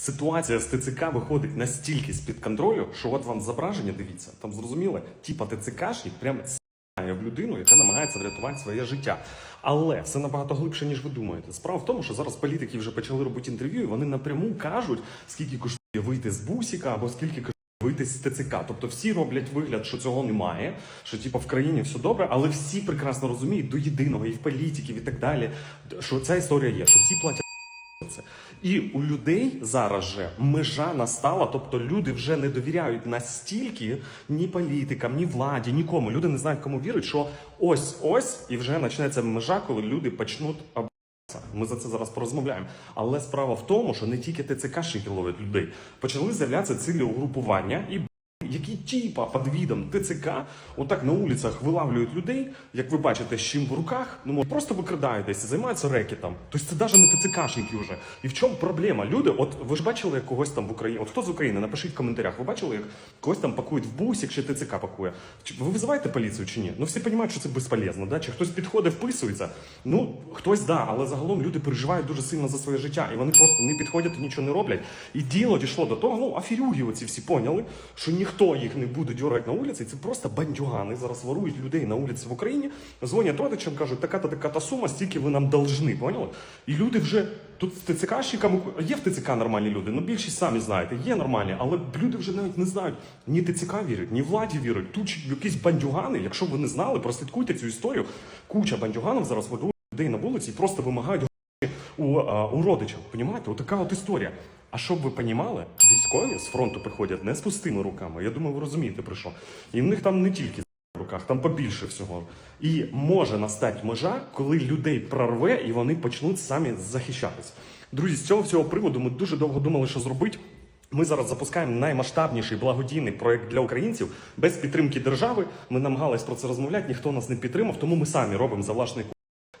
ситуація з ТЦК виходить настільки з-під контролю, що от вам зображення, дивіться, там зрозуміло, типа ТЦКшник прям сяє в людину, яка намагається врятувати своє життя. Але все набагато глибше, ніж ви думаєте. Справа в тому, що зараз політики вже почали робити інтерв'ю, і вони напряму кажуть, скільки коштує вийти з бусіка або скільки коштує вийти з ТЦК. Тобто всі роблять вигляд, що цього немає, що типу, в країні все добре, але всі прекрасно розуміють до єдиного і в політиків, і так далі, що ця історія є, що всі платять. Це. І у людей зараз же межа настала, тобто люди вже не довіряють настільки ні політикам, ні владі, нікому. Люди не знають, кому вірить, що ось ось і вже почнеться межа, коли люди почнуть. Ми за це зараз порозмовляємо. Але справа в тому, що не тільки ТЦКшники ловлять людей. Почали з'являтися цілі угрупування і які типа під відом ТЦК отак на вулицях вилавлюють людей, як ви бачите, з чим в руках, ну просто викрадають десь, займаються рекетом. Тобто це навіть не ТЦКшники вже. І в чому проблема? Люди, от ви ж бачили як когось там в Україні, от хто з України, напишіть в коментарях, ви бачили, як когось там пакують в бусик чи ТЦК пакує. Чи ви визиваєте поліцію чи ні? Ну всі розуміють, що це безполезно, да? Чи хтось підходить, вписується? Ну хтось да, але загалом люди переживають дуже сильно за своє життя, і вони просто не підходять і нічого не роблять. І діло дійшло до того, ну аферюги оці всі поняли, що ніхто їх не буде дьоргати на вулиці. Це просто бандюгани. Зараз ворують людей на вулиці в Україні, дзвонять родичам, кажуть, така-то така-то сума, стільки ви нам должны, поняли? І люди вже тут з ТЦКщиками є в ТЦК нормальні люди. Ну більшість самі знаєте, є нормальні, але люди вже навіть не знають. Ні ТЦК вірять, ні владі вірять. Тут якісь бандюгани. Якщо ви не знали, прослідкуйте цю історію. Куча бандюганів зараз ведуть людей на вулиці і просто вимагають у, у родичів. Понімаєте? Отака от історія. А щоб ви понімали, військові з фронту приходять не з пустими руками. Я думаю, ви розумієте про що. І в них там не тільки в руках, там побільше всього. І може настати межа, коли людей прорве і вони почнуть самі захищатись. Друзі, з цього всього приводу ми дуже довго думали, що зробити. Ми зараз запускаємо наймасштабніший благодійний проект для українців без підтримки держави. Ми намагались про це розмовляти, ніхто нас не підтримав, тому ми самі робимо за власний.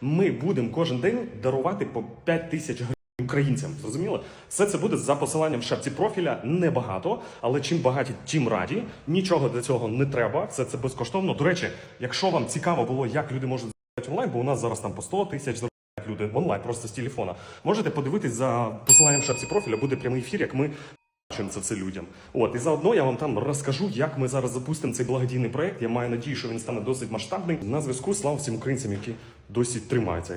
Ми будемо кожен день дарувати по 5 тисяч гривень українцям. Зрозуміло? Все це буде за посиланням в шапці профіля. Небагато, але чим багаті, тим раді. Нічого для цього не треба. Все це безкоштовно. До речі, якщо вам цікаво було, як люди можуть заробляти онлайн, бо у нас зараз там по 100 тисяч люди онлайн, просто з телефона. Можете подивитись за посиланням в шапці профіля. Буде прямий ефір, як ми. Чим це все людям? От і заодно я вам там розкажу, як ми зараз запустимо цей благодійний проект. Я маю надію, що він стане досить масштабний. На зв'язку слава всім українцям, які досі тримаються.